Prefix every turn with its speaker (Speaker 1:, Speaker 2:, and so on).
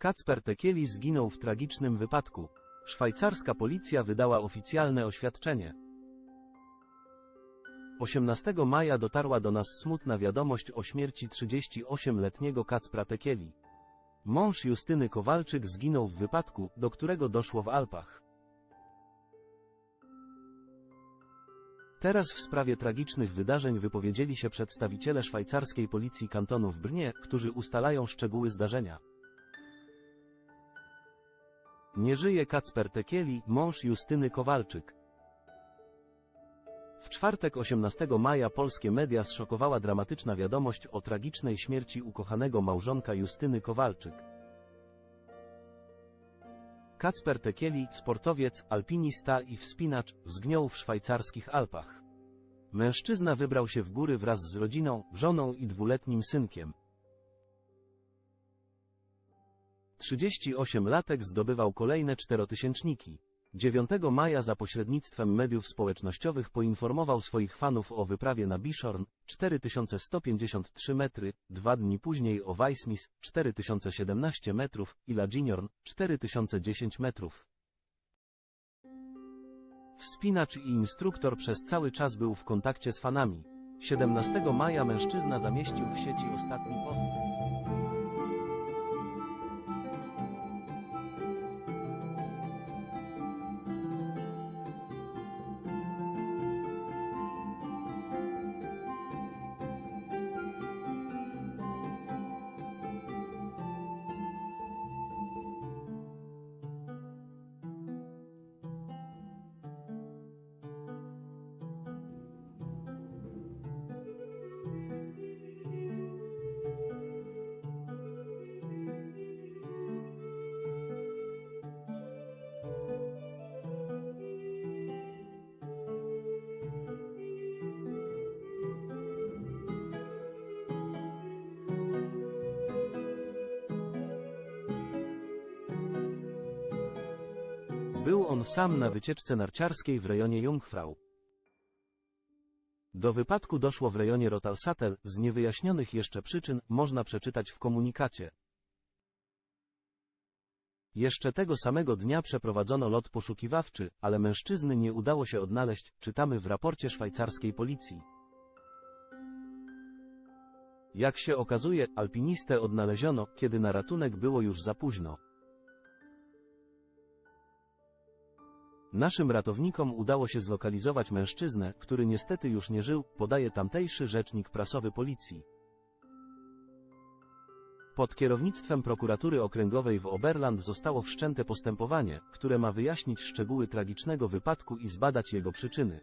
Speaker 1: Kacper Tekieli zginął w tragicznym wypadku. Szwajcarska policja wydała oficjalne oświadczenie. 18 maja dotarła do nas smutna wiadomość o śmierci 38-letniego Kacpra Tekieli. Mąż Justyny Kowalczyk zginął w wypadku, do którego doszło w Alpach. Teraz w sprawie tragicznych wydarzeń wypowiedzieli się przedstawiciele szwajcarskiej policji kantonu w Brnie, którzy ustalają szczegóły zdarzenia. Nie żyje Kacper Tekieli, mąż Justyny Kowalczyk. W czwartek 18 maja polskie media zszokowała dramatyczna wiadomość o tragicznej śmierci ukochanego małżonka Justyny Kowalczyk. Kacper Tekieli, sportowiec, alpinista i wspinacz, zgniął w szwajcarskich Alpach. Mężczyzna wybrał się w góry wraz z rodziną, żoną i dwuletnim synkiem. 38-latek zdobywał kolejne czterotysięczniki. 9 maja za pośrednictwem mediów społecznościowych poinformował swoich fanów o wyprawie na Bishorn, 4153 metry, dwa dni później o Weissmis, 4017 metrów i La Giniorn, 4010 metrów. Wspinacz i instruktor przez cały czas był w kontakcie z fanami. 17 maja mężczyzna zamieścił w sieci ostatni post. Był on sam na wycieczce narciarskiej w rejonie Jungfrau. Do wypadku doszło w rejonie Rotalsatel, z niewyjaśnionych jeszcze przyczyn, można przeczytać w komunikacie. Jeszcze tego samego dnia przeprowadzono lot poszukiwawczy, ale mężczyzny nie udało się odnaleźć, czytamy w raporcie szwajcarskiej policji. Jak się okazuje, alpinistę odnaleziono, kiedy na ratunek było już za późno. Naszym ratownikom udało się zlokalizować mężczyznę, który niestety już nie żył, podaje tamtejszy rzecznik prasowy policji. Pod kierownictwem prokuratury okręgowej w Oberland zostało wszczęte postępowanie, które ma wyjaśnić szczegóły tragicznego wypadku i zbadać jego przyczyny.